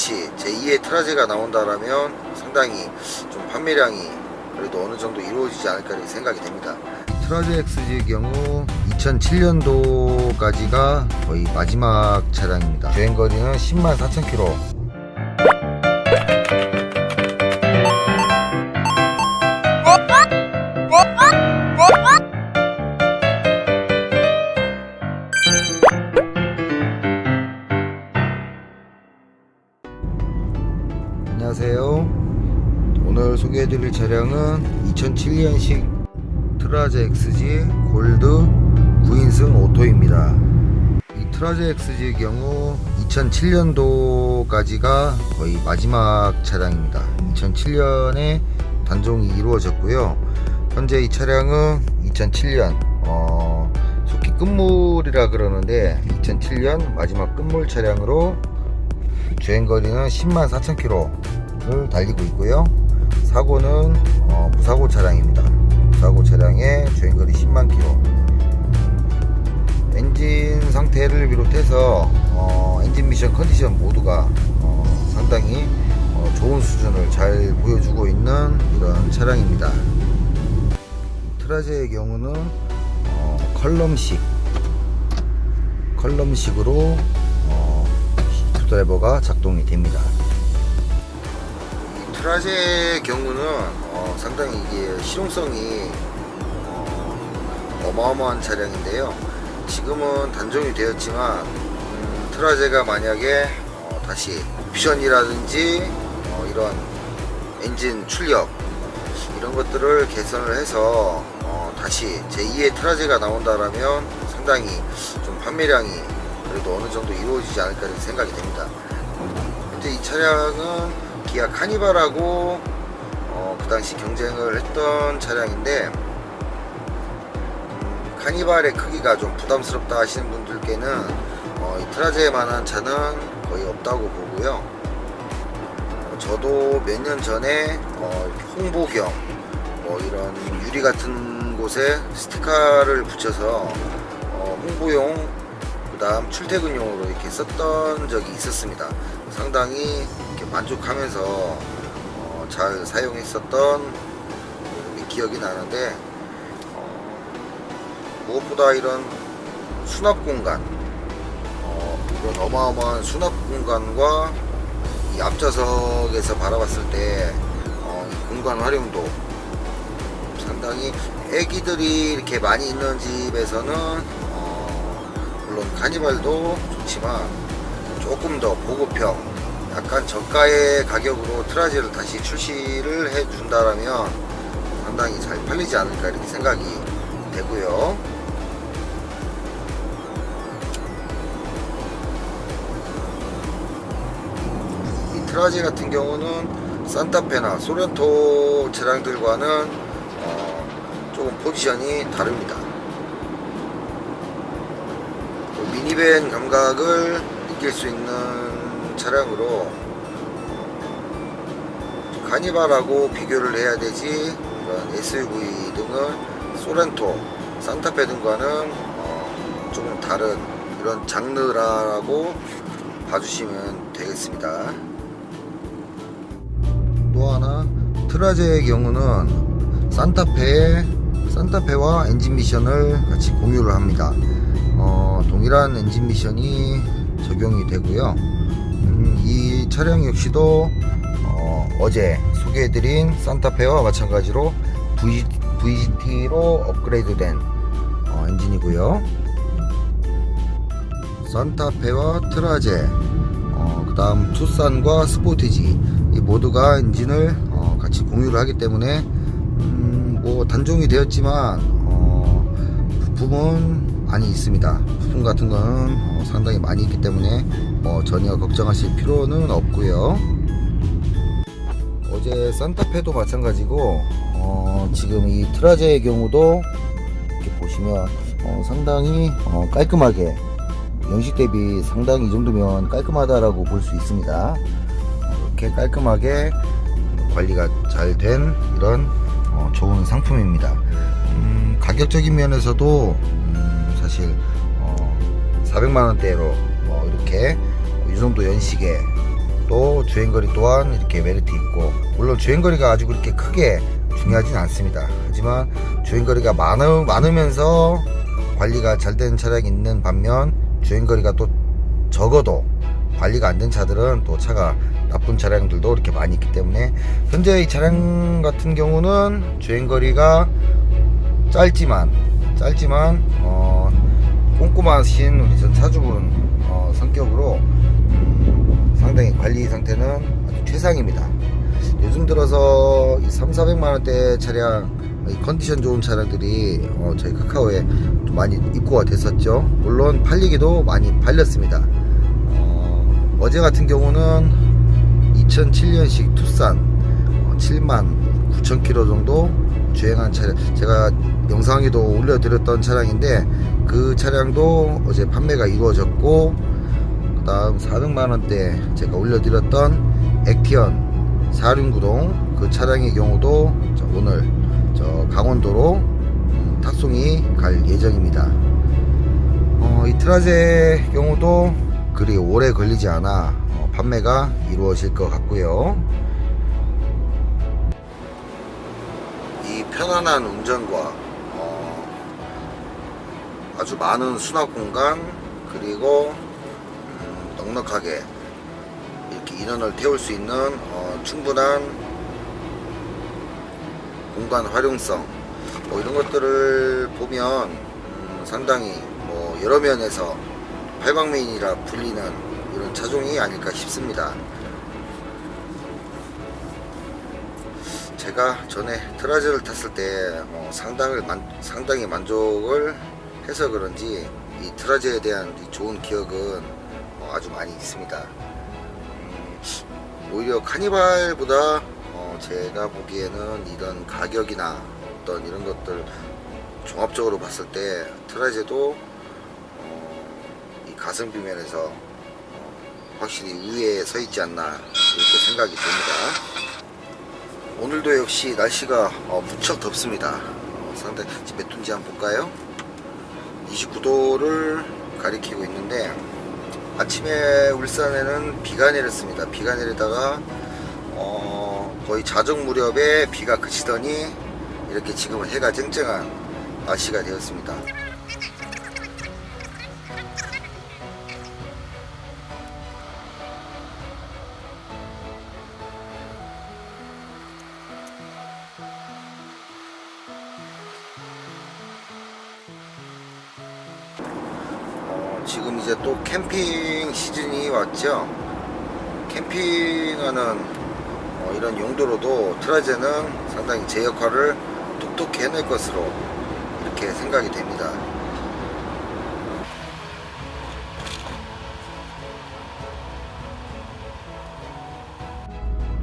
다시 제2의 트라제가 나온다라면 상당히 좀 판매량이 그래도 어느 정도 이루어지지 않을까 생각이 됩니다. 트라제 X의 경우 2007년도까지가 거의 마지막 차량입니다. 주행거리는 10만 4천 킬로. 차량은 2007년식 트라제 XG 골드 9인승 오토입니다. 이 트라제 XG의 경우 2007년도까지가 거의 마지막 차량입니다. 2007년에 단종이 이루어졌고요. 현재 이 차량은 2007년 어, 속기 끝물이라 그러는데 2007년 마지막 끝물 차량으로 주행거리는 10만 4천 킬로를 달리고 있고요. 사고는 어, 무사고 차량입니다. 무사고 차량의 주행거리 10만 킬로. 엔진 상태를 비롯해서 어, 엔진 미션 컨디션 모두가 어, 상당히 어, 좋은 수준을 잘 보여주고 있는 이런 차량입니다. 트라제의 경우는 어, 컬럼식 컬럼식으로 어, 드라이버가 작동이 됩니다. 이 트라제의 경우는 어, 상당히 이게 실용성이 어, 마어마한 차량인데요. 지금은 단종이 되었지만 음, 트라제가 만약에 어, 다시 옵션이라든지 어, 이런 엔진 출력 이런 것들을 개선을 해서 어, 다시 제2의 트라제가 나온다라면 상당히 좀 판매량이 그래도 어느 정도 이루어지지 않을까 생각이 됩니다. 현재 이 차량은 기아 카니발하고 어, 그 당시 경쟁을 했던 차량인데 음, 카니발의 크기가 좀 부담스럽다 하시는 분들께는 어, 이 트라제만한 차는 거의 없다고 보고요. 어, 저도 몇 년 전에 어, 이렇게 홍보경 뭐 이런 유리 같은 곳에 스티커를 붙여서 어, 홍보용 그다음 출퇴근용으로 이렇게 썼던 적이 있었습니다. 상당히 만족하면서 어, 잘 사용했었던 그 기억이 나는데 어, 무엇보다 이런 수납 공간 어, 이런 어마어마한 수납 공간과 이 앞좌석에서 바라봤을 때 어, 이 공간 활용도 상당히 애기들이 이렇게 많이 있는 집에서는 어, 물론 카니발도 좋지만 조금 더 보급형 약간 저가의 가격으로 트라지를 다시 출시를 해 준다라면 상당히 잘 팔리지 않을까 이렇게 생각이 되고요. 이 트라지 같은 경우는 산타페나 소렌토 차량들과는 어, 조금 포지션이 다릅니다. 또 미니밴 감각을 느낄 수 있는 차량으로 카니발하고 비교를 해야 되지 이런 SUV 등은 소렌토, 산타페 등과는 어, 조금 다른 이런 장르라고 봐주시면 되겠습니다. 또 하나 트라제의 경우는 산타페 산타페와 엔진 미션을 같이 공유를 합니다. 어, 동일한 엔진 미션이 적용이 되고요. 차량 역시도 어, 제 소개해드린 산타페와 마찬가지로 v, VGT로 업그레이드된 어, 엔진이고요. 산타페와 트라제, 어, 그 다음 투싼과 스포티지 이 모두가 엔진을 어, 같이 공유를 하기 때문에 음, 뭐 단종이 되었지만 어, 부품은 많이 있습니다. 부품 같은 거는 어, 상당히 많이 있기 때문에 뭐 전혀 걱정하실 필요는 없고요. 어제 산타페도 마찬가지고 어, 지금 이 트라제의 경우도 이렇게 보시면 어, 상당히 어, 깔끔하게 연식 대비 상당히 이 정도면 깔끔하다라고 볼 수 있습니다. 이렇게 깔끔하게 관리가 잘 된 이런 어, 좋은 상품입니다. 음, 가격적인 면에서도 음, 사실 어, 400만 원대로 뭐 이렇게 이 정도 연식에 또 주행거리 또한 이렇게 메리트 있고 물론 주행거리가 아주 그렇게 크게 중요하진 않습니다. 하지만 주행거리가 많으, 많으면서 관리가 잘된 차량이 있는 반면 주행거리가 또 적어도 관리가 안 된 차들은 또 차가 나쁜 차량들도 이렇게 많이 있기 때문에 현재 이 차량 같은 경우는 주행거리가 짧지만 짧지만 어, 꼼꼼하신 우리 전 차주분 어, 성격으로 음, 상당히 관리 상태는 아주 최상입니다. 요즘 들어서 이 3, 400만 원대 차량 이 컨디션 좋은 차량들이 어, 저희 카카오에 좀 많이 입고가 됐었죠. 물론 팔리기도 많이 팔렸습니다. 어, 어제 같은 경우는 2007년식 투싼 어, 7만 9천 킬로 정도 주행한 차량 제가 영상에도 올려드렸던 차량인데 그 차량도 어제 판매가 이루어졌고 그 다음 400만원대 제가 올려드렸던 액티언 4륜구동 그 차량의 경우도 저 오늘 저 강원도로 음, 탁송이 갈 예정입니다. 어, 이 트라제 경우도 그리 오래 걸리지 않아 어, 판매가 이루어질 것 같고요. 이 편안한 운전과 어, 아주 많은 수납 공간 그리고 음, 넉넉하게 이렇게 인원을 태울 수 있는 어, 충분한 공간 활용성 뭐 이런 것들을 보면 음, 상당히 뭐 여러 면에서 팔방메인이라 불리는 이런 차종이 아닐까 싶습니다. 제가 전에 트라즈를 탔을 때 어, 상당히, 만, 상당히 만족을 해서 그런지 이 트라즈에 대한 이 좋은 기억은 어, 아주 많이 있습니다. 음, 오히려 카니발보다 어, 제가 보기에는 이런 가격이나 어떤 이런 것들 종합적으로 봤을 때 트라제도 어, 이 가성비 면에서 어, 확실히 우위에 서 있지 않나 이렇게 생각이 듭니다. 오늘도 역시 날씨가 어, 무척 덥습니다. 어, 상당히 몇 도인지 한번 볼까요? 29도를 가리키고 있는데 아침에 울산에는 비가 내렸습니다. 비가 내리다가 어, 거의 자정 무렵에 비가 그치더니 이렇게 지금은 해가 쨍쨍한 날씨가 되었습니다. 지금 이제 또 캠핑 시즌이 왔죠. 캠핑하는 어, 이런 용도로도 트라제는 상당히 제 역할을 톡톡히 해낼 것으로 이렇게 생각이 됩니다.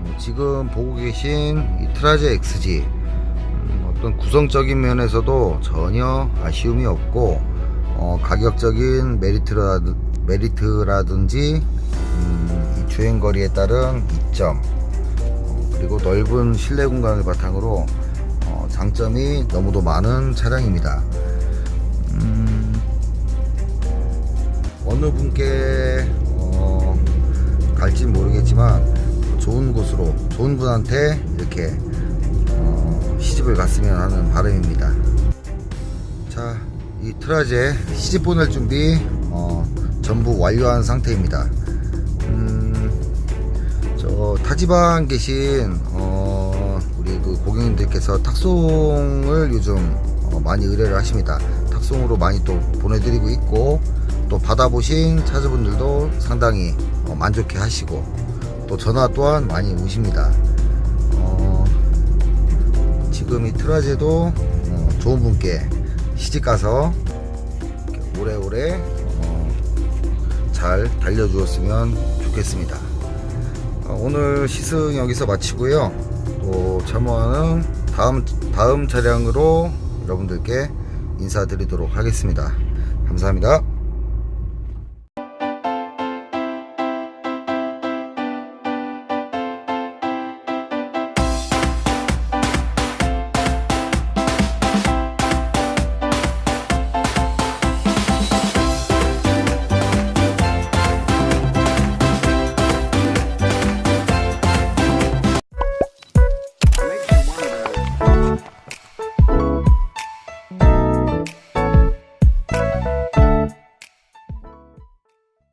음, 지금 보고 계신 이 트라제 XG 음, 어떤 구성적인 면에서도 전혀 아쉬움이 없고 어, 가격적인 메리트라, 메리트라든지 음, 이 주행거리에 따른 이점 어, 그리고 넓은 실내 공간을 바탕으로 어, 장점이 너무도 많은 차량입니다. 음, 어느 분께 어, 갈진 모르겠지만 좋은 곳으로 좋은 분한테 이렇게 어, 시집을 갔으면 하는 바람입니다. 자, 이 트라제 시집 보낼 준비 어, 전부 완료한 상태입니다. 음, 저 타지방 계신 어, 우리 그 고객님들께서 탁송을 요즘 어, 많이 의뢰를 하십니다. 탁송으로 많이 또 보내드리고 있고 또 받아보신 차주분들도 상당히 어, 만족해 하시고 또 전화 또한 많이 오십니다. 어, 지금 이 트라제도 어, 좋은 분께 시집 가서 이렇게 오래오래 어, 잘 달려주었으면 좋겠습니다. 어, 오늘 시승 여기서 마치고요. 또 참호하는 다음 다음 차량으로 여러분들께 인사드리도록 하겠습니다. 감사합니다.